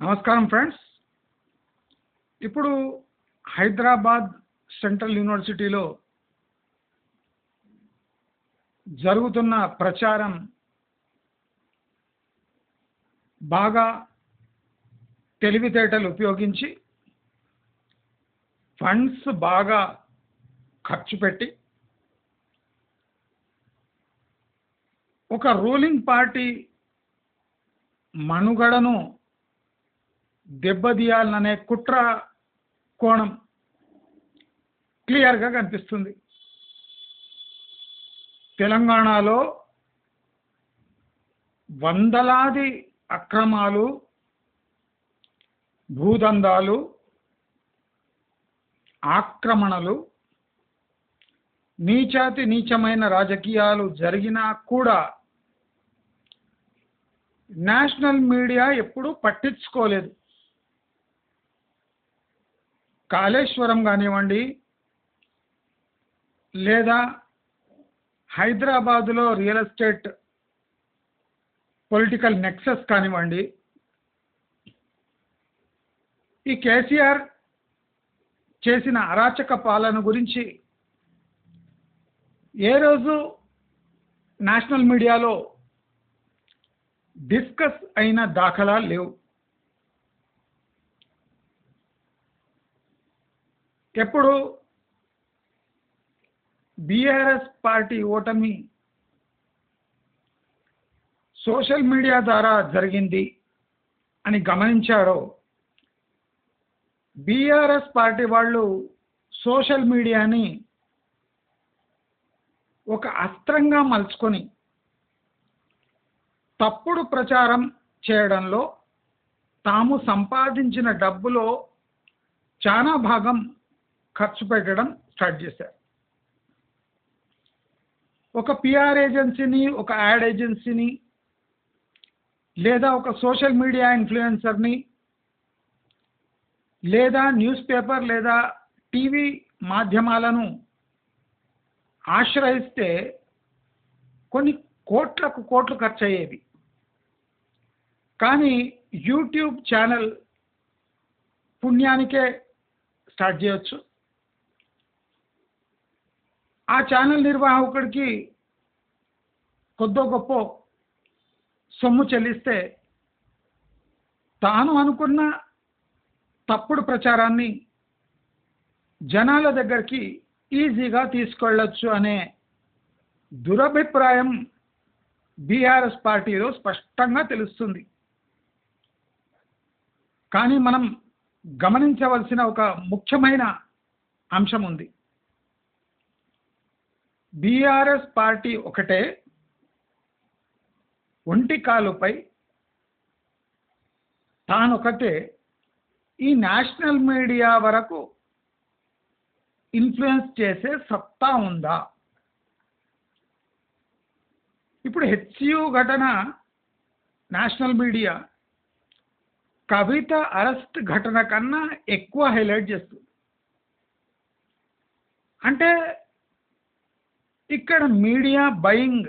నమస్కారం ఫ్రెండ్స్. ఇప్పుడు హైదరాబాద్ సెంట్రల్ యూనివర్సిటీలో జరుగుతున్న ప్రచారం బాగా తెలివితేటలు ఉపయోగించి ఫండ్స్ బాగా ఖర్చు పెట్టి ఒక రూలింగ్ పార్టీ మనుగడను దెబ్బతీయాలనే కుట్ర కోణం క్లియర్గా కనిపిస్తుంది. తెలంగాణలో వందలాది అక్రమాలు భూదందాలు ఆక్రమణలు నీచాతి నీచమైన రాజకీయాలు జరిగినా కూడా నేషనల్ మీడియా ఎప్పుడూ పట్టించుకోలేదు. కాళేశ్వరం కానివ్వండి లేదా హైదరాబాదులో రియల్ ఎస్టేట్ పొలిటికల్ నెక్సెస్ కానివ్వండి ఈ కేసీఆర్ చేసిన అరాచక పాలన గురించి ఏ రోజు నేషనల్ మీడియాలో డిస్కస్ అయిన దాఖలా లేవు. ఎప్పుడు బీఆర్ఎస్ పార్టీ ఓటమి సోషల్ మీడియా ద్వారా జరిగింది అని గమనించారో బీఆర్ఎస్ పార్టీ వాళ్ళు సోషల్ మీడియాని ఒక అస్త్రంగా మలుచుకొని తప్పుడు ప్రచారం చేయడంలో తాము సంపాదించిన డబ్బులో చాలా భాగం ఖర్చు పెట్టడం స్టార్ట్ చేశారు. ఒక పిఆర్ ఏజెన్సీని ఒక యాడ్ ఏజెన్సీని లేదా ఒక సోషల్ మీడియా ఇన్ఫ్లుయెన్సర్ని లేదా న్యూస్ పేపర్ లేదా టీవీ మాధ్యమాలను ఆశ్రయిస్తే కొన్ని కోట్లకు కోట్లు ఖర్చు అయ్యేవి కానీ యూట్యూబ్ ఛానల్ పుణ్యానికే స్టార్ట్ చేయొచ్చు. ఆ ఛానల్ నిర్వాహకుడికి కొద్దో గొప్ప సొమ్ము చెల్లిస్తే తాను అనుకున్న తప్పుడు ప్రచారాన్ని జనాల దగ్గరికి ఈజీగా తీసుకెళ్ళొచ్చు అనే దురభిప్రాయం బీఆర్ఎస్ పార్టీలో స్పష్టంగా తెలుస్తుంది. కానీ మనం గమనించవలసిన ఒక ముఖ్యమైన అంశం ఉంది. బీఆర్ఎస్ పార్టీ ఒకటే ఒంటి కాలుపై తానొకటే. ఈ నేషనల్ మీడియా వరకు ఇన్ఫ్లుయెన్స్ చేసే సత్తా ఉందా? ఇప్పుడు హెచ్యు ఘటన నేషనల్ మీడియా కవిత అరెస్ట్ ఘటన కన్నా ఎక్కువ హైలైట్ చేస్తుంది. అంటే ఇక్కడ మీడియా బయింగ్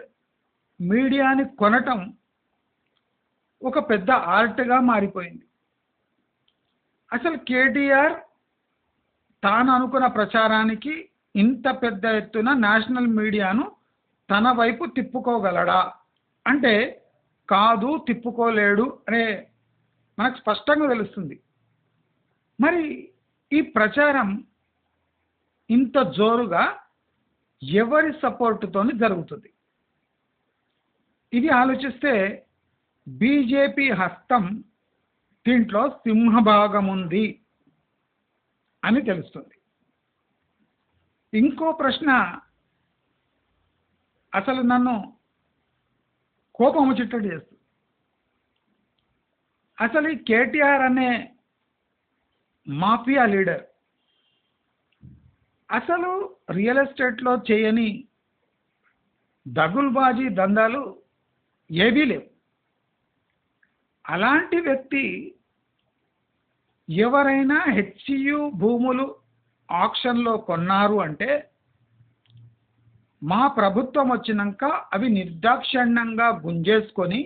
మీడియాని కొనటం ఒక పెద్ద ఆర్ట్గా మారిపోయింది. అసలు కేటీఆర్ తాను అనుకున్న ప్రచారానికి ఇంత పెద్ద ఎత్తున నేషనల్ మీడియాను తన వైపు తిప్పుకోగలడా? అంటే కాదు తిప్పుకోలేడు అనే మనకు స్పష్టంగా తెలుస్తుంది. మరి ఈ ప్రచారం ఇంత జోరుగా ఎవరి సపోర్టుతో జరుగుతుంది. ఇది ఆలోచిస్తే బీజేపీ హస్తం దీంట్లో సింహభాగం ఉంది అని తెలుస్తుంది. ఇంకో ప్రశ్న అసలు నన్ను కోపం వచ్చేటట్టు చేస్తుంది. అసలు ఈ కేటీఆర్ అనే మాఫియా లీడర్ అసలు రియల్ ఎస్టేట్లో చేయని దగుల్బాజీ దందాలు ఏవీ లేవు. అలాంటి వ్యక్తి ఎవరైనా హెచ్సియు భూములు ఆక్షన్లో కొన్నారు అంటే మా ప్రభుత్వం వచ్చినాక అవి నిర్దాక్షిణ్యంగా గుంజేసుకొని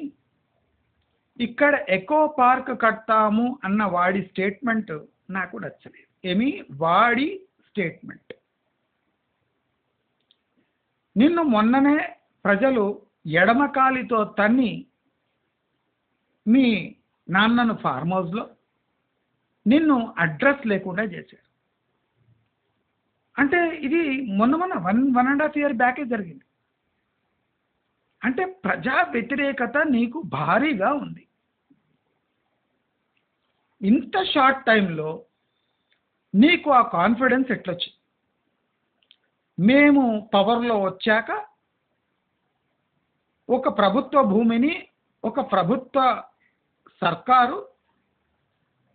ఇక్కడ ఎకో పార్క్ కడతాము అన్న వాడి స్టేట్మెంట్ నాకు నచ్చలేదు. ఏమి? వాడి స్టేట్మెంట్ నిన్ను మొన్ననే ప్రజలు ఎడమకాలితో తన్ని మీ నాన్నను ఫార్మ్ హౌస్లో నిన్ను అడ్రస్ లేకుండా చేశారు. అంటే ఇది మొన్న మొన్న one one and half year బ్యాకే జరిగింది. అంటే ప్రజా వ్యతిరేకత నీకు భారీగా ఉంది. ఇంత షార్ట్ టైంలో నీకు ఆ కాన్ఫిడెన్స్ ఎట్లొచ్చింది? మేము పవర్లో వచ్చాక ఒక ప్రభుత్వ భూమిని ఒక ప్రభుత్వ సర్కారు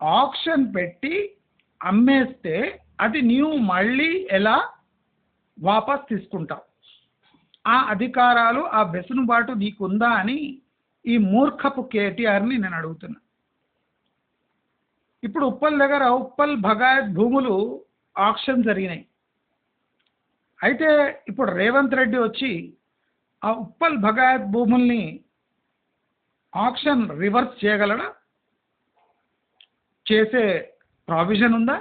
ఆప్షన్ పెట్టి అమ్మేస్తే అది నీవు మళ్ళీ ఎలా వాపస్ తీసుకుంటావు? ఆ అధికారాలు ఆ వెసులుబాటు నీకుందా అని ఈ మూర్ఖపు కేటీఆర్ని నేను అడుగుతున్నా. ఇప్పుడు ఉప్పల్ దగ్గర ఉప్పల్ భగాయత్ భూములు ఆక్షన్ జరిగినాయి. అయితే ఇప్పుడు రేవంత్ రెడ్డి వచ్చి ఆ ఉప్పల్ భగాయత్ భూముల్ని ఆక్షన్ రివర్స్ చేయగలడా? చేసే ప్రావిజన్ ఉందా?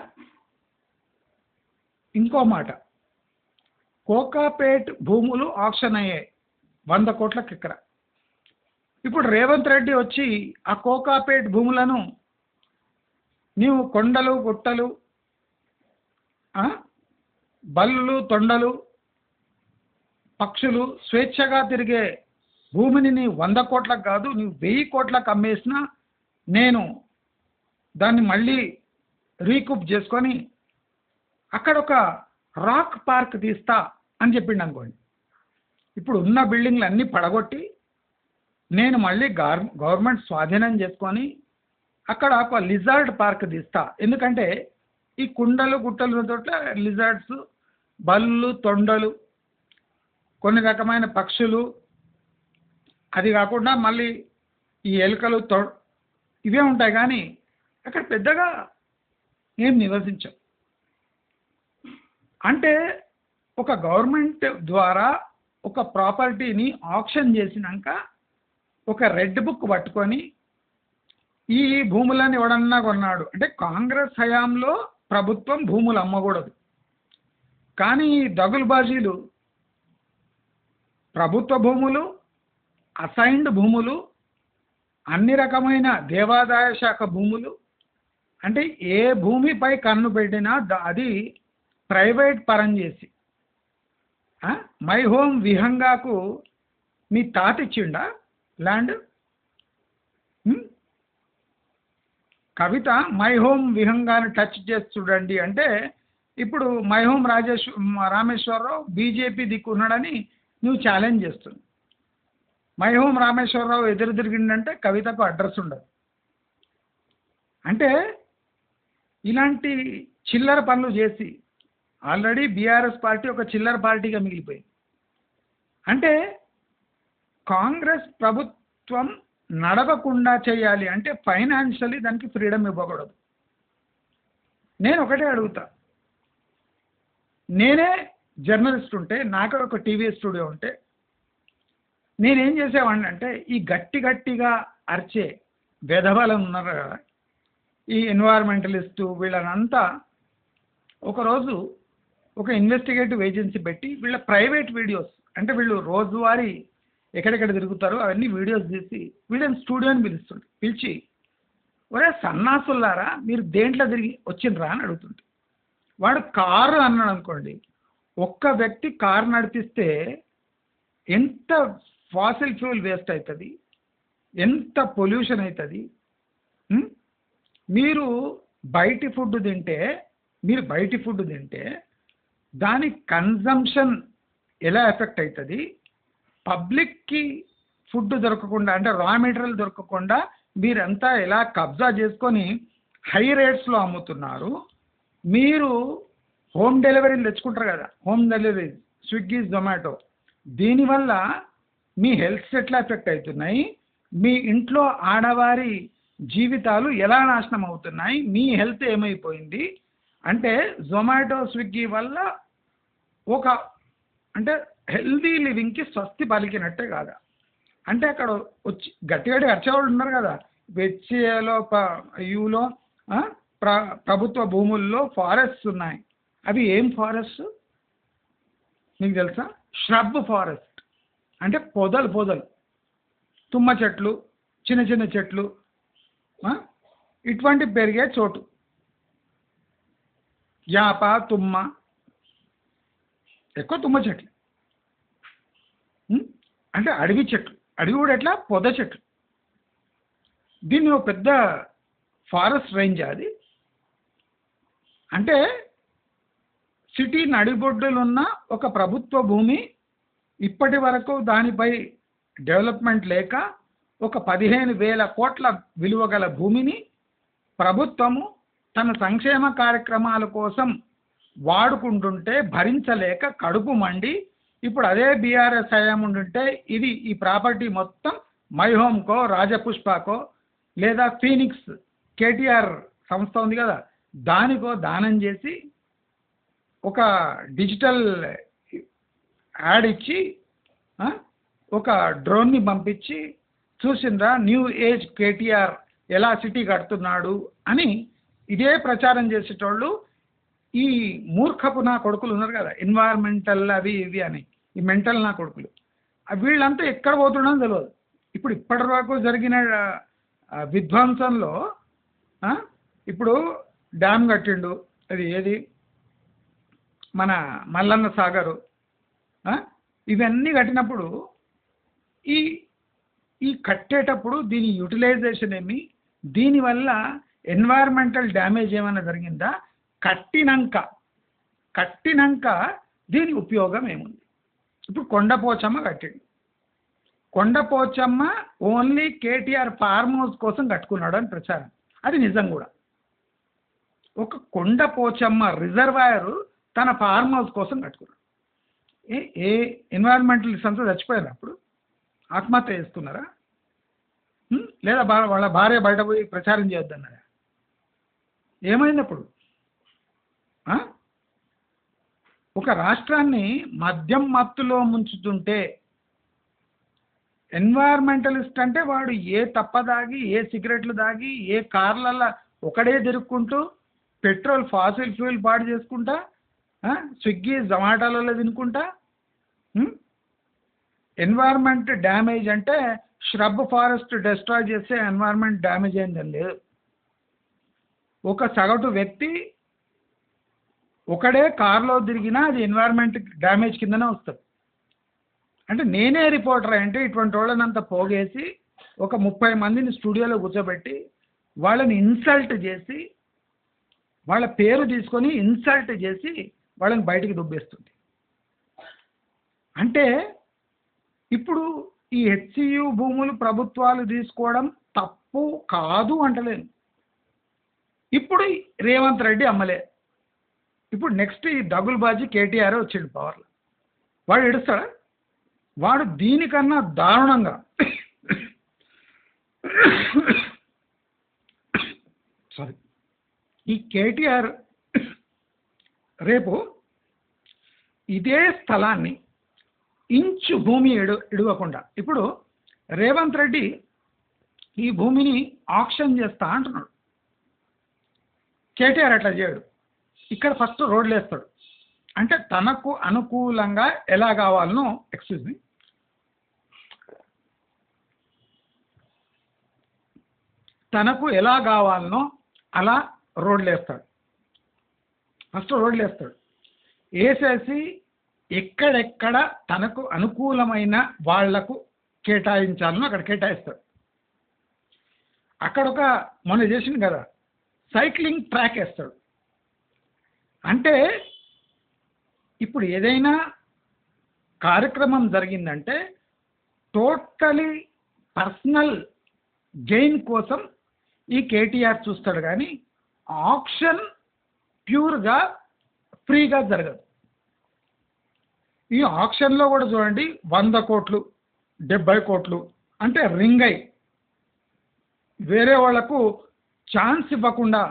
ఇంకో మాట. కోకాపేట్ భూములు ఆక్షన్ అయ్యాయి వంద కోట్లకి ఇక్కడ. ఇప్పుడు రేవంత్ రెడ్డి వచ్చి ఆ కోకాపేట్ భూములను నీవు కొండలు గుట్టలు బల్లులు తొండలు పక్షులు స్వేచ్ఛగా తిరిగే భూమిని నీ వంద కోట్లకు కాదు నీవు వెయ్యి కోట్లకు అమ్మేసినా నేను దాన్ని మళ్ళీ రీకూప్ చేసుకొని అక్కడ ఒక రాక్ పార్క్ తీస్తా అని చెప్పిండు అనుకోండి. ఇప్పుడు ఉన్న బిల్డింగ్లు అన్నీ పడగొట్టి నేను మళ్ళీ గవర్నమెంట్ స్వాధీనం చేసుకొని అక్కడ ఒక లిజార్డ్ పార్క్ తీస్తా. ఎందుకంటే ఈ కుండలు గుట్టలు ఉన్న చోట్ల లిజార్డ్స్ బల్లు తొండలు కొన్ని రకమైన పక్షులు అది కాకుండా మళ్ళీ ఈ ఎలుకలు తొ ఇవే ఉంటాయి కానీ అక్కడ పెద్దగా ఏం నివసించం. అంటే ఒక గవర్నమెంట్ ద్వారా ఒక ప్రాపర్టీని ఆప్షన్ చేసినాక ఒక రెడ్ బుక్ పట్టుకొని ఈ భూములను ఎవడన్నా కొన్నాడు. అంటే కాంగ్రెస్ హయాంలో ప్రభుత్వం భూములు అమ్మకూడదు. కానీ ఈ దగులుబాజీలు ప్రభుత్వ భూములు అసైన్డ్ భూములు అన్ని రకమైన దేవాదాయ శాఖ భూములు అంటే ఏ భూమిపై కన్ను పెట్టినా అది ప్రైవేట్ పరం చేసి మై హోమ్ విహంగాకు మీ తాత ఇచ్చిండా ల్యాండ్? కవిత మై హోమ్ విహంగాన్ని టచ్ చేసి చూడండి. అంటే ఇప్పుడు మై హోమ్ రాజేశ్వ రామేశ్వరరావు బీజేపీ దిక్కున్నాడని నువ్వు ఛాలెంజ్ చేస్తుంది మై హోమ్ రామేశ్వరరావు ఎదురు తిరిగిండంటే కవితకు అడ్రస్ ఉండదు. అంటే ఇలాంటి చిల్లర పనులు చేసి ఆల్రెడీ బీఆర్ఎస్ పార్టీ ఒక చిల్లర పార్టీగా మిగిలిపోయింది. అంటే కాంగ్రెస్ ప్రభుత్వం నడవకుండా చేయాలి అంటే ఫైనాన్షియలీ దానికి ఫ్రీడమ్ ఇవ్వకూడదు. నేను ఒకటే అడుగుతా. నేనే జర్నలిస్ట్ ఉంటే నాకు ఒక టీవీ స్టూడియో ఉంటే నేనేం చేసేవాడిని అంటే ఈ గట్టి గట్టిగా అరిచే వెధవలు ఉన్నారు కదా ఈ ఎన్వైర్మెంటలిస్టు వీళ్ళనంతా ఒకరోజు ఒక ఇన్వెస్టిగేటివ్ ఏజెన్సీ పెట్టి వీళ్ళ ప్రైవేట్ వీడియోస్ అంటే వీళ్ళు రోజువారీ ఎక్కడెక్కడ తిరుగుతారో అవన్నీ వీడియోస్ తీసి వీళ్ళని స్టూడియోని పిలుస్తుంటే పిలిచి ఒరే సన్నాసులారా మీరు దేంట్లో తిరిగి వచ్చిండ్రా? అని అడుగుతుంటే వాడు కారు అన్నాడు అనుకోండి ఒక్క వ్యక్తి కారు నడిపిస్తే ఎంత ఫాసిల్ ఫ్యూల్ వేస్ట్ అవుతుంది ఎంత పొల్యూషన్ అవుతుంది మీరు బయటి ఫుడ్ తింటే మీరు బయటి ఫుడ్ తింటే దాని కన్జంప్షన్ ఎలా ఎఫెక్ట్ అవుతుంది పబ్లిక్కి ఫుడ్ దొరకకుండా అంటే రా మెటీరియల్ దొరకకుండా మీరంతా ఎలా కబ్జా చేసుకొని హై రేట్స్లో అమ్ముతున్నారు. మీరు హోమ్ డెలివరీలు తెచ్చుకుంటారు కదా హోమ్ డెలివరీ స్విగ్గీ జొమాటో. దీనివల్ల మీ హెల్త్ ఎట్లా ఎఫెక్ట్ అవుతున్నాయి. మీ ఇంట్లో ఆడవారి జీవితాలు ఎలా నాశనం అవుతున్నాయి? మీ హెల్త్ ఏమైపోయింది? అంటే జొమాటో స్విగ్గీ వల్ల ఒక అంటే హెల్దీ లివింగ్కి స్వస్తి పలికినట్టే కాదు? అంటే అక్కడ వచ్చి గట్టి వచ్చేవాళ్ళు అరిచేవాళ్ళు ఉన్నారు కదా హెచ్ఏలో యూలో ప్ర ప్రభుత్వ భూముల్లో ఫారెస్ట్స్ ఉన్నాయి. అవి ఏం ఫారెస్ట్ మీకు తెలుసా? ష్రబ్ ఫారెస్ట్ అంటే పొదలు పొదలు. తుమ్మ చెట్లు చిన్న చిన్న చెట్లు ఇటువంటి పెరిగే చోటు. యాప తుమ్మ. ఎక్కువ తుమ్మ చెట్లు. అంటే అడవి చెట్లు అడవి కూడా ఎట్లా? పొద చెట్లు దీన్ని ఒక పెద్ద ఫారెస్ట్ రేంజ్ అది. అంటే సిటీ నడిబొడ్డులు ఉన్న ఒక ప్రభుత్వ భూమి ఇప్పటి వరకు దానిపై డెవలప్మెంట్ లేక ఒక పదిహేను వేల కోట్ల విలువ గల భూమిని ప్రభుత్వము తన సంక్షేమ కార్యక్రమాల కోసం వాడుకుంటుంటే భరించలేక కడుపు మండి ఇప్పుడు అదే బీఆర్ఎస్ హయాం ఉంటే ఇది ఈ ప్రాపర్టీ మొత్తం మై హోమ్కో రాజపుష్పకో లేదా ఫీనిక్స్ కేటీఆర్ సంస్థ ఉంది కదా దానికో దానం చేసి ఒక డిజిటల్ యాడ్ ఇచ్చి ఒక డ్రోన్ని పంపించి చూసిండ్రా న్యూ ఏజ్ కేటీఆర్ ఎలా సిటీ కడుతున్నాడు అని ఇదే ప్రచారం చేసేటోళ్ళు ఈ మూర్ఖపు నా కొడుకులు ఉన్నారు కదా ఎన్వైర్మెంటల్ అవి ఇవి అని. ఈ మెంటల్ నా కొడుకులు. వీళ్ళంతా ఎక్కడ పోతుండో తెలియదు ఇప్పుడు ఇప్పటి వరకు జరిగిన విధ్వంసంలో ఇప్పుడు డ్యామ్ కట్టిండు. అది ఏది? మన మల్లన్న సాగరు. ఇవన్నీ కట్టినప్పుడు ఈ ఈ కట్టేటప్పుడు దీని యూటిలైజేషన్ ఏమి? దీనివల్ల ఎన్వైర్మెంటల్ డ్యామేజ్ ఏమైనా జరిగిందా? కట్టినాక కట్టినాక దీని ఉపయోగం ఏముంది? ఇప్పుడు కొండపోచమ్మ కట్టిండు. Kondapochamma only KTR farm house కోసం కట్టుకున్నాడు అని ప్రచారం. అది నిజం కూడా. ఒక కొండపోచమ్మ రిజర్వాయర్ తన ఫార్మ్ హౌస్ కోసం కట్టుకున్నాడు. ఏ ఏ ఎన్వైర్మెంటలిస్ట్ అంతా చచ్చిపోయారు అప్పుడు? ఆత్మహత్య చేసుకున్నారా లేదా బా- వాళ్ళ భార్య బయట పోయి ప్రచారం చేయొద్దన్నారా? ఏమైంది అప్పుడు? ఒక రాష్ట్రాన్ని మద్యం మత్తులో ముంచుతుంటే ఎన్వైర్మెంటలిస్ట్ అంటే వాడు ఏ తప్ప దాగి ఏ సిగరెట్లు దాగి ఏ కార్లల్లో ఒకడే తిరుక్కుంటూ పెట్రోల్ ఫాసిల్ ఫ్యూల్ పాడు చేసుకుంటా స్విగ్గీ జొమాటోలలో తినుకుంటా ఎన్వైర్మెంట్ డ్యామేజ్ అంటే ష్రబ్ ఫారెస్ట్ డిస్ట్రాయ్ చేస్తే ఎన్వైర్మెంట్ డ్యామేజ్ అయిందని లేదు. ఒక సగటు వ్యక్తి ఒకడే కారులో తిరిగినా అది ఎన్వైర్న్మెంట్ డ్యామేజ్ కిందనే వస్తుంది. అంటే నేనే రిపోర్టర్ అంటే ఇటువంటి వాళ్ళనంతా పోగేసి ఒక ముప్పై మందిని స్టూడియోలో కూర్చోబెట్టి వాళ్ళని ఇన్సల్ట్ చేసి వాళ్ళ పేరు తీసుకొని ఇన్సల్ట్ చేసి వాళ్ళని బయటికి దుబ్బేస్తుంది. అంటే ఇప్పుడు ఈ హెచ్సియు భూములు ప్రభుత్వాలు తీసుకోవడం తప్పు కాదు అంటలేను. ఇప్పుడు రేవంత్ రెడ్డి అమ్మలే. ఇప్పుడు నెక్స్ట్ ఈ దగులుబాజీ కేటీఆర్ వచ్చిండు పవర్లో వాడు ఎడుస్తాడా వాడు దీనికన్నా దారుణంగా సారీ ఈ కేటీఆర్ రేపు ఇదే స్థలాన్ని ఇంచు భూమి ఎడు ఇడవకుండా ఇప్పుడు రేవంత్ రెడ్డి ఈ భూమిని ఆక్షన్ చేస్తా అంటున్నాడు. కేటీఆర్ అట్లా చేయడు. ఇక్కడ ఫస్ట్ రోడ్లు వేస్తాడు. అంటే తనకు అనుకూలంగా ఎలా కావాలనో ఎక్స్క్యూజ్ మీ తనకు ఎలా కావాలనో అలా రోడ్లు వేస్తాడు. ఫస్ట్ రోడ్లు వేస్తాడు. వేసేసి ఎక్కడెక్కడ తనకు అనుకూలమైన వాళ్ళకు కేటాయించాలనో అక్కడ కేటాయిస్తాడు. అక్కడ ఒక మొన్న చేసింది కదా సైక్లింగ్ ట్రాక్ వేస్తాడు. అంటే ఇప్పుడు ఏదైనా కార్యక్రమం జరిగిందంటే టోటలీ పర్సనల్ గెయిన్ కోసం ఈ కేటీఆర్ చూస్తాడు కానీ ఆప్షన్ ప్యూర్గా ఫ్రీగా జరగదు. ఈ ఆప్షన్లో కూడా చూడండి వంద కోట్లు డెబ్బై కోట్లు అంటే రింగ్ అయి వేరే వాళ్ళకు ఛాన్స్ ఇవ్వకుండా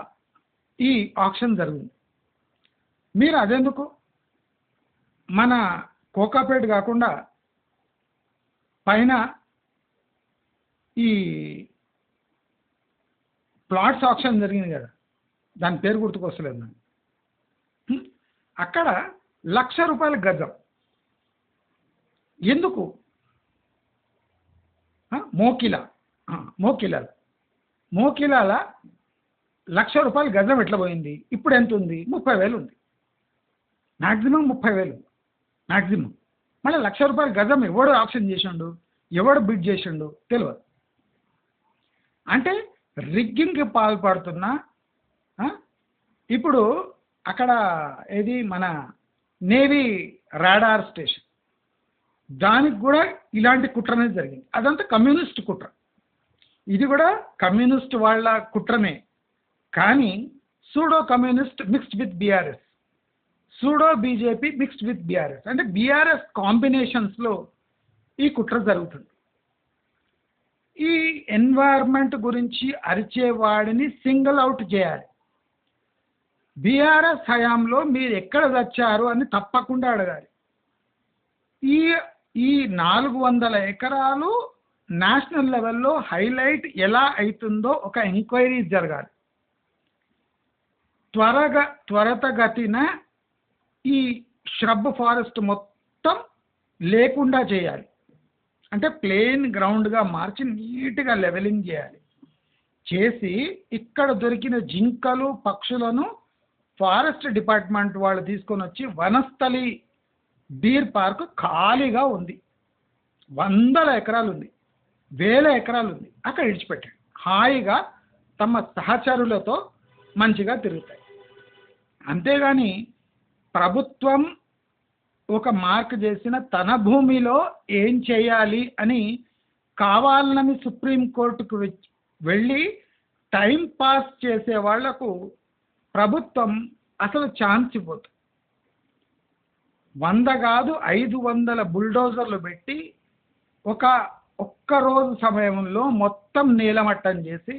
ఈ ఆప్షన్ జరిగింది. మీరు అదెందుకు? మన కోకాపేట కాకుండా పైన ఈ ప్లాట్స్ ఆప్షన్ జరిగింది కదా దాని పేరు గుర్తుకొస్తలేదు నాకు. అక్కడ లక్ష రూపాయల గజం. ఎందుకు? మోకిల. మోకిలాల. మోకిలాల లక్ష రూపాయల గజం ఎట్లా పోయింది? ఇప్పుడు ఎంత ఉంది? ముప్పై వేలు ఉంది. మ్యాక్సిమం ముప్పై వేలు. మ్యాక్సిమం మళ్ళీ లక్ష రూపాయల గజం ఎవడు ఆప్షన్ చేసిండు? ఎవడు బిడ్ చేసిండు? తెలియదు అంటే రిగ్గింగ్కి పాల్పడుతున్న ఇప్పుడు అక్కడ ఏది? మన నేవీ రాడార్ స్టేషన్ దానికి కూడా ఇలాంటి కుట్ర అనేది జరిగింది. అదంతా కమ్యూనిస్ట్ కుట్ర. ఇది కూడా కమ్యూనిస్ట్ వాళ్ళ కుట్రమే. కానీ pseudo communist mixed with BRS pseudo BJP mixed with BRS అంటే బీఆర్ఎస్ కాంబినేషన్స్లో ఈ కుట్ర జరుగుతుంది. ఈ ఎన్వైర్న్మెంట్ గురించి అరిచేవాడిని సింగిల్ అవుట్ చేయాలి. బీఆర్ఎస్ హయాంలో మీరు ఎక్కడ తెచ్చారు అని తప్పకుండా అడగాలి. ఈ ఈ నాలుగు వందల ఎకరాలు నేషనల్ లెవెల్లో హైలైట్ ఎలా అవుతుందో ఒక ఎంక్వైరీ జరగాలి. త్వరగా త్వరతగతిన ఈ ష్రబ్ ఫారెస్ట్ మొత్తం లేకుండా చేయాలి. అంటే ప్లేన్ గ్రౌండ్గా మార్చి నీట్గా లెవెలింగ్ చేయాలి. చేసి ఇక్కడ దొరికిన జింకలు పక్షులను ఫారెస్ట్ డిపార్ట్మెంట్ వాళ్ళు తీసుకొని వచ్చి వనస్థలి డీర్ పార్క్ ఖాళీగా ఉంది. వందల ఎకరాలు ఉంది. వేల ఎకరాలు ఉంది. అక్కడ విడిచిపెట్టాడు హాయిగా తమ సహచరులతో మంచిగా తిరుగుతాయి. అంతేగాని ప్రభుత్వం ఒక మార్క్ చేసిన తన భూమిలో ఏం చేయాలి అని కావాలని సుప్రీంకోర్టుకు వెళ్ళి టైం పాస్ చేసే వాళ్ళకు ప్రభుత్వం అసలు ఛాన్స్ ఇవ్వదు. వంద కాదు ఐదు వందల బుల్డోజర్లు పెట్టి ఒక ఒక్క రోజు సమయంలో మొత్తం నీలమట్టం చేసి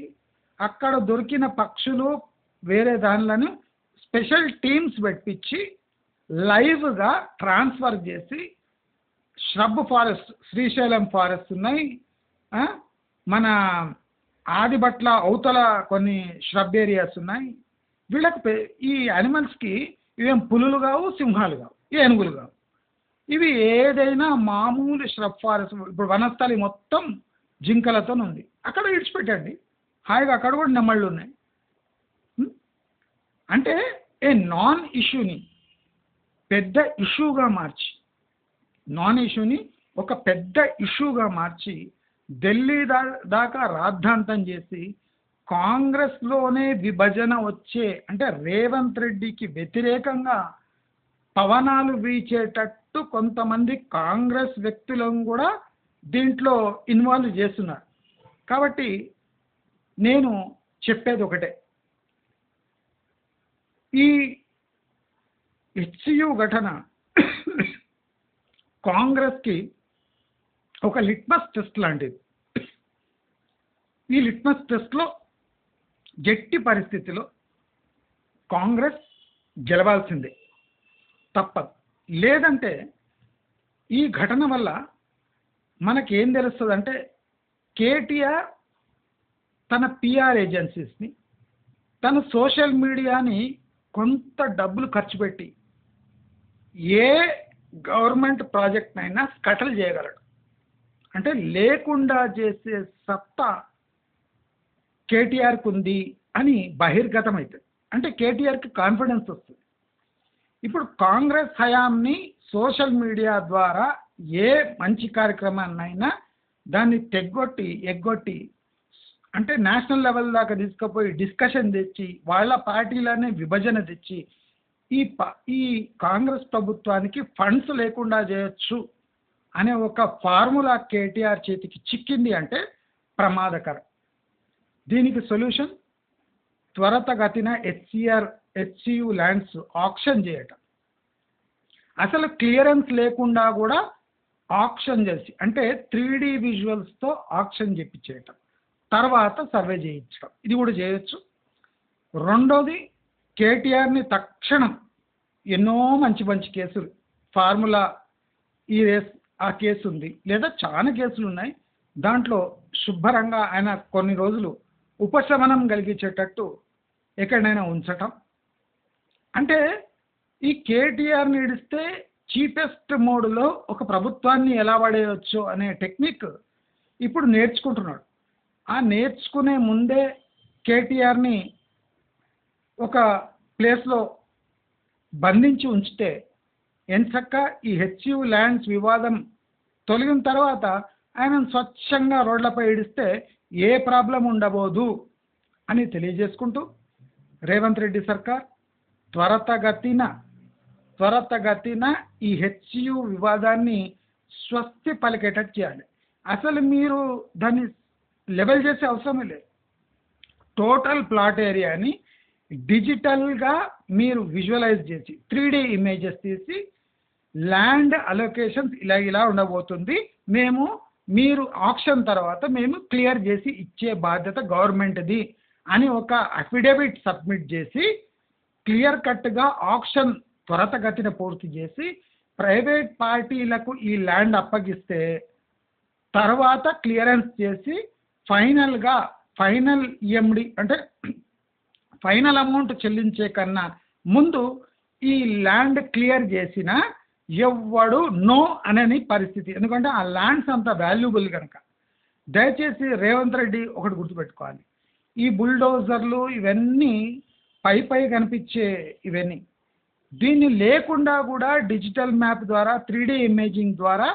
అక్కడ దొరికిన పక్షులు వేరే దానిలను స్పెషల్ టీమ్స్ పెట్టించి లైవ్గా ట్రాన్స్ఫర్ చేసి ష్రబ్ ఫారెస్ట్ శ్రీశైలం ఫారెస్ట్ ఉన్నాయి. మన ఆదిబట్ల అవతల కొన్ని ష్రబ్ ఏరియాస్ ఉన్నాయి. వీళ్ళకి ఈ యానిమల్స్కి ఇవేం పులులు కావు సింహాలు కావు ఏనుగులు కావు. ఇవి ఏదైనా మామూలు ష్రబ్ ఫారెస్ట్ ఇప్పుడు వనస్థలి మొత్తం జింకలతో ఉంది. అక్కడ విడిచిపెట్టండి. హాయిగా అక్కడ కూడా నెమళ్ళు ఉన్నాయి. అంటే ఏ నాన్ ఇష్యూని పెద్ద ఇష్యూగా మార్చి నాన్ ఇష్యూని ఒక పెద్ద ఇష్యూగా మార్చి ఢిల్లీ దా దాకా రాద్ధాంతం చేసి కాంగ్రెస్లోనే విభజన వచ్చే అంటే రేవంత్ రెడ్డికి వ్యతిరేకంగా పవనాలు వీచేటట్టు కొంతమంది కాంగ్రెస్ వ్యక్తులను కూడా దీంట్లో ఇన్వాల్వ్ చేస్తున్నారు. కాబట్టి నేను చెప్పేది ఒకటే. ఈ హెచ్సియు ఘటన. కాంగ్రెస్కి ఒక లిట్మస్ టెస్ట్ లాంటిది. ఈ లిట్మస్ టెస్ట్లో గట్టి పరిస్థితిలో కాంగ్రెస్ గెలవాల్సిందే. తప్పదు. లేదంటే ఈ ఘటన వల్ల మనకేం తెలుస్తుంది అంటే కేటీఆర్ తన పిఆర్ ఏజెన్సీస్ని తన సోషల్ మీడియాని కొంత డబ్బులు ఖర్చు పెట్టి ఏ గవర్నమెంట్ ప్రాజెక్ట్నైనా స్కటల్ చేయగలడు. అంటే లేకుండా చేసే సత్తా కేటీఆర్కి ఉంది అని బహిర్గతం అవుతుంది అంటే కేటీఆర్కి కాన్ఫిడెన్స్ వస్తుంది. ఇప్పుడు కాంగ్రెస్ హయాంని సోషల్ మీడియా ద్వారా ఏ మంచి కార్యక్రమాన్నైనా దాన్ని తెగ్గొట్టి ఎగ్గొట్టి అంటే నేషనల్ లెవెల్ దాకా తీసుకుపోయి డిస్కషన్ తెచ్చి వాళ్ళ పార్టీలనే విభజన తెచ్చి ఈ ప ఈ కాంగ్రెస్ ప్రభుత్వానికి ఫండ్స్ లేకుండా చేయొచ్చు అనే ఒక ఫార్ములా కేటీఆర్ చేతికి చిక్కింది అంటే ప్రమాదకరం. దీనికి సొల్యూషన్? త్వరతగతిన హెచ్సిఆర్ హెచ్సియు ల్యాండ్స్ ఆక్షన్ చేయటం. అసలు క్లియరెన్స్ లేకుండా కూడా ఆక్షన్ చేసి అంటే త్రీ డి విజువల్స్తో ఆక్షన్ చేయించేయటం తర్వాత సర్వే చేయించడం ఇది కూడా చేయొచ్చు. రెండోది కేటీఆర్ని తక్షణం ఎన్నో మంచి మంచి కేసులు ఫార్ములా ఈ రేస్ ఆ కేసు ఉంది. లేదా చాలా కేసులు ఉన్నాయి. దాంట్లో శుభ్రంగా ఆయన కొన్ని రోజులు ఉపశమనం కలిగించేటట్టు ఎక్కడైనా ఉంచటం. అంటే ఈ కేటీఆర్ని ఇడిస్తే చీపెస్ట్ మోడ్లో ఒక ప్రభుత్వాన్ని ఎలా పడేయచ్చు అనే టెక్నిక్ ఇప్పుడు నేర్చుకుంటున్నాడు. ఆ నేర్చుకునే ముందే కేటీఆర్ని ఒక ప్లేస్లో బంధించి ఉంచితే ఎంచక్క ఈ హెచ్యు ల్యాండ్స్ వివాదం తొలగిన తర్వాత ఆయనను స్వచ్ఛంగా రోడ్లపై ఇడిస్తే ఏ ప్రాబ్లం ఉండబోదు అని తెలియజేసుకుంటూ రేవంత్ రెడ్డి సర్కార్ త్వరతగతిన త్వరతగతిన ఈ హెచ్యు వివాదాన్ని స్వస్తి పలికేటట్టు చేయాలి. అసలు మీరు దాన్ని లెవెల్ చేసే అవసరమే లేదు. టోటల్ ప్లాట్ ఏరియాని డిజిటల్గా మీరు విజువలైజ్ చేసి త్రీ డీ ఇమేజెస్ తీసి ల్యాండ్ అలొకేషన్స్ ఇలా ఇలా ఉండబోతుంది. మేము మీరు ఆప్షన్ తర్వాత మేము క్లియర్ చేసి ఇచ్చే బాధ్యత గవర్నమెంట్ది అని ఒక అఫిడవిట్ సబ్మిట్ చేసి క్లియర్ కట్గా ఆప్షన్ త్వరతగతిన పూర్తి చేసి ప్రైవేట్ పార్టీలకు ఈ ల్యాండ్ అప్పగిస్తే తర్వాత క్లియరెన్స్ చేసి ఫైనల్గా ఫైనల్ ఈఎండి అంటే ఫైనల్ అమౌంట్ చెల్లించే కన్నా ముందు ఈ ల్యాండ్ క్లియర్ చేసిన ఎవ్వడు నో అనని పరిస్థితి. ఎందుకంటే ఆ ల్యాండ్స్ అంత వాల్యుబుల్ కనుక దయచేసి రేవంత్ రెడ్డి ఒకటి గుర్తుపెట్టుకోవాలి. ఈ బుల్డోజర్లు ఇవన్నీ పై పై కనిపించే ఇవన్నీ. దీన్ని లేకుండా కూడా డిజిటల్ మ్యాప్ ద్వారా త్రీ డి ఇమేజింగ్ ద్వారా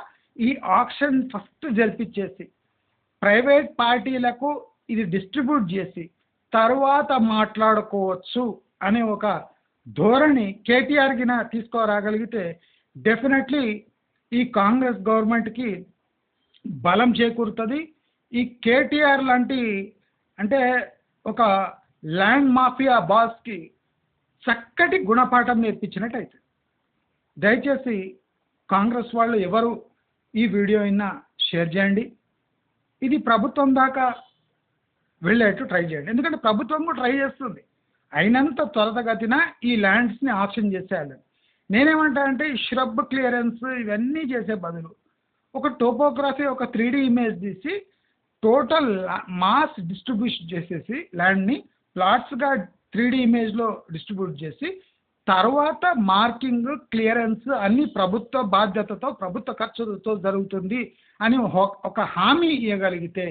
ఈ ఆక్షన్ ఫస్ట్ జరిపించేసి ప్రైవేట్ పార్టీలకు ఇది డిస్ట్రిబ్యూట్ చేసి తర్వాత మాట్లాడుకోవచ్చు అనే ఒక ధోరణి కేటీఆర్ గిన తీసుకురాగలిగితే డెఫినెట్లీ ఈ కాంగ్రెస్ గవర్నమెంట్కి బలం చేకూరుతుంది. ఈ కేటీఆర్ లాంటి అంటే ఒక ల్యాండ్ మాఫియా బాస్కి చక్కటి గుణపాఠం నేర్పించినట్టయితే దయచేసి కాంగ్రెస్ వాళ్ళు ఎవరు ఈ వీడియో అయినా షేర్ చేయండి. ఇది ప్రభుత్వం దాకా వెళ్ళేట్టు ట్రై చేయండి. ఎందుకంటే ప్రభుత్వం కూడా ట్రై చేస్తుంది. అయినంత త్వరతగతిన ఈ ల్యాండ్స్ని ఆప్షన్ చేసేయాలని నేనేమంటా అంటే ఈ ష్రబ్ క్లియరెన్స్ ఇవన్నీ చేసే బదులు ఒక టోపోగ్రఫీ ఒక త్రీ ఇమేజ్ తీసి టోటల్ మాస్ డిస్ట్రిబ్యూషన్ చేసేసి ల్యాండ్ని ప్లాట్స్గా త్రీ డీ ఇమేజ్లో డిస్ట్రిబ్యూట్ చేసి తర్వాత మార్కింగ్ క్లియరెన్స్ అన్ని ప్రభుత్వ బాధ్యతతో ప్రభుత్వ ఖర్చులతో జరుగుతుంది అని ఒక హామీ ఇవ్వగలిగితే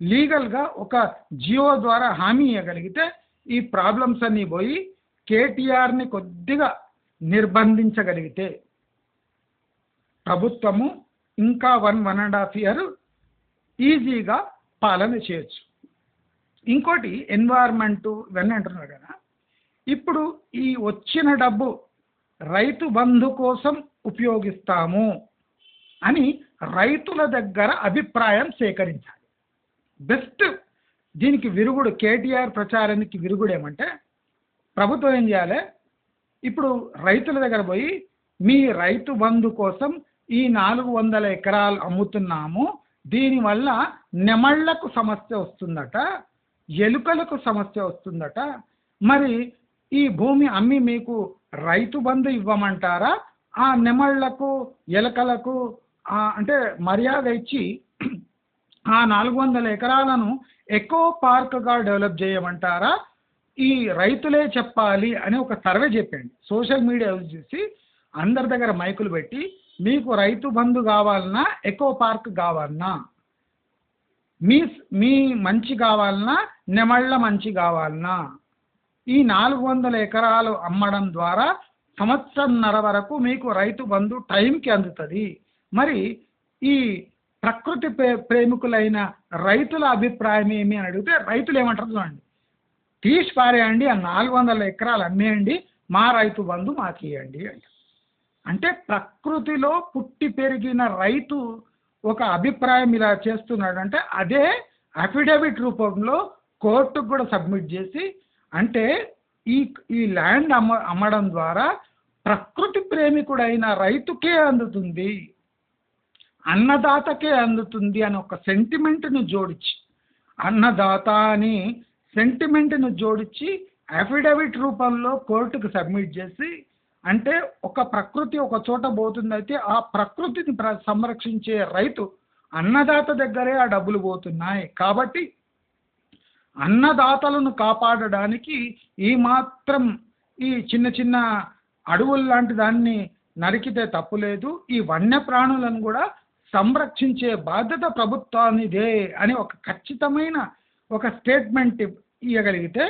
లీగల్గా ఒక జియో ద్వారా హామీ ఇవ్వగలిగితే ఈ ప్రాబ్లమ్స్ అన్నీ పోయి కేటీఆర్ని కొద్దిగా నిర్బంధించగలిగితే ప్రభుత్వము ఇంకా one one and half year ఈజీగా పాలన చేయొచ్చు. ఇంకోటి ఎన్వైర్మెంటు ఇవన్నీ అంటున్నారు కదా ఇప్పుడు ఈ వచ్చిన డబ్బు రైతు బంధు కోసం ఉపయోగిస్తాము అని రైతుల దగ్గర అభిప్రాయం సేకరించాలి. బెస్ట్ దీనికి విరుగుడు కేటీఆర్ ప్రచారానికి విరుగుడు ఏమంటే ప్రభుత్వం ఏం చేయాలి? ఇప్పుడు రైతుల దగ్గర పోయి మీ రైతు బంధు కోసం ఈ నాలుగు వందల ఎకరాలు అమ్ముతున్నాము. దీనివల్ల నెమళ్ళకు సమస్య వస్తుందట ఎలుకలకు సమస్య వస్తుందట. మరి ఈ భూమి అమ్మి మీకు రైతు బంధు ఇవ్వమంటారా? ఆ నెమళ్ళకు ఎలుకలకు అంటే మర్యాద ఇచ్చి నాలుగు వందల ఎకరాలను ఎకో పార్క్గా డెవలప్ చేయమంటారా? ఈ రైతులే చెప్పాలి అని ఒక సర్వే చెప్పండి. సోషల్ మీడియా యూజ్ చేసి అందరి దగ్గర మైకులు పెట్టి మీకు రైతు బంధు కావాలన్నా ఎకో పార్క్ కావాలన్నా మీ మీ మంచి కావాలన్నా నెమళ్ళ మంచి కావాలన్నా ఈ నాలుగు వందల ఎకరాలు అమ్మడం ద్వారా సంవత్సరంన్నర వరకు మీకు రైతు బంధు టైంకి అందుతుంది. మరి ఈ ప్రకృతి ప్రే ప్రేమికులైన రైతుల అభిప్రాయం ఏమి అని అడిగితే రైతులు ఏమంటారు చూడండి. తీసి పారేయండి ఆ నాలుగు వందల ఎకరాలు అమ్మేయండి మా రైతు బంధు మాకు ఇవ్వండి అంటే ప్రకృతిలో పుట్టి పెరిగిన రైతు ఒక అభిప్రాయం ఇలా చేస్తున్నాడు అంటే అదే అఫిడవిట్ రూపంలో కోర్టుకు కూడా సబ్మిట్ చేసి అంటే ఈ ఈ ల్యాండ్ అమ్మ అమ్మడం ద్వారా ప్రకృతి ప్రేమికుడైన రైతుకే అందుతుంది. అన్నదాతకే అందుతుంది అని ఒక సెంటిమెంట్ను జోడించి అన్నదాత అని సెంటిమెంట్ను జోడించి అఫిడవిట్ రూపంలో కోర్టుకు సబ్మిట్ చేసి అంటే ఒక ప్రకృతి ఒక చోట పోతుందైతే ఆ ప్రకృతిని ప్ర సంరక్షించే రైతు అన్నదాత దగ్గరే ఆ డబ్బులు పోతున్నాయి. కాబట్టి అన్నదాతలను కాపాడడానికి ఈ మాత్రం ఈ చిన్న చిన్న అడవులు లాంటి దాన్ని నరికితే తప్పులేదు. ఈ వన్య ప్రాణులను కూడా సంరక్షించే బాధ్యత ప్రభుత్వానిదే అని ఒక ఖచ్చితమైన ఒక స్టేట్మెంట్ ఇవ్వగలిగితే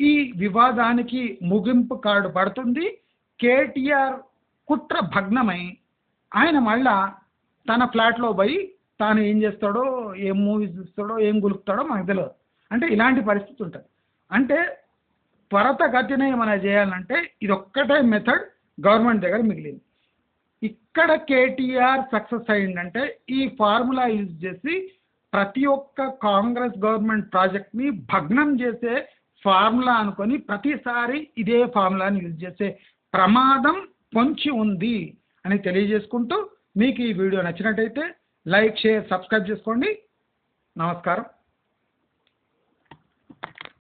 ఈ వివాదానికి ముగింపు కార్డు పడుతుంది. కేటీఆర్ కుట్ర భగ్నమై ఆయన మళ్ళా తన ఫ్లాట్లో పోయి తాను ఏం చేస్తాడో ఏం మూవీస్ చూస్తాడో ఏం గులుపుతాడో మనకు తెలియదు అంటే ఇలాంటి పరిస్థితి ఉంటుంది. అంటే త్వరతగతిన ఏమైనా చేయాలంటే ఇది ఒక్కటే మెథడ్ గవర్నమెంట్ దగ్గర మిగిలింది. ఇక్కడ కేటీఆర్ సక్సెస్ అయిందంటే ఈ ఫార్ములా యూజ్ చేసి ప్రతి ఒక్క కాంగ్రెస్ గవర్నమెంట్ ప్రాజెక్ట్ని భగ్నం చేసే ఫార్ములా అనుకొని ప్రతిసారి ఇదే ఫార్ములాని యూజ్ చేసే ప్రమాదం పొంచి ఉంది అని తెలియజేసుకుంటూ మీకు ఈ వీడియో నచ్చినట్టయితే లైక్ షేర్ సబ్స్క్రైబ్ చేసుకోండి. నమస్కారం.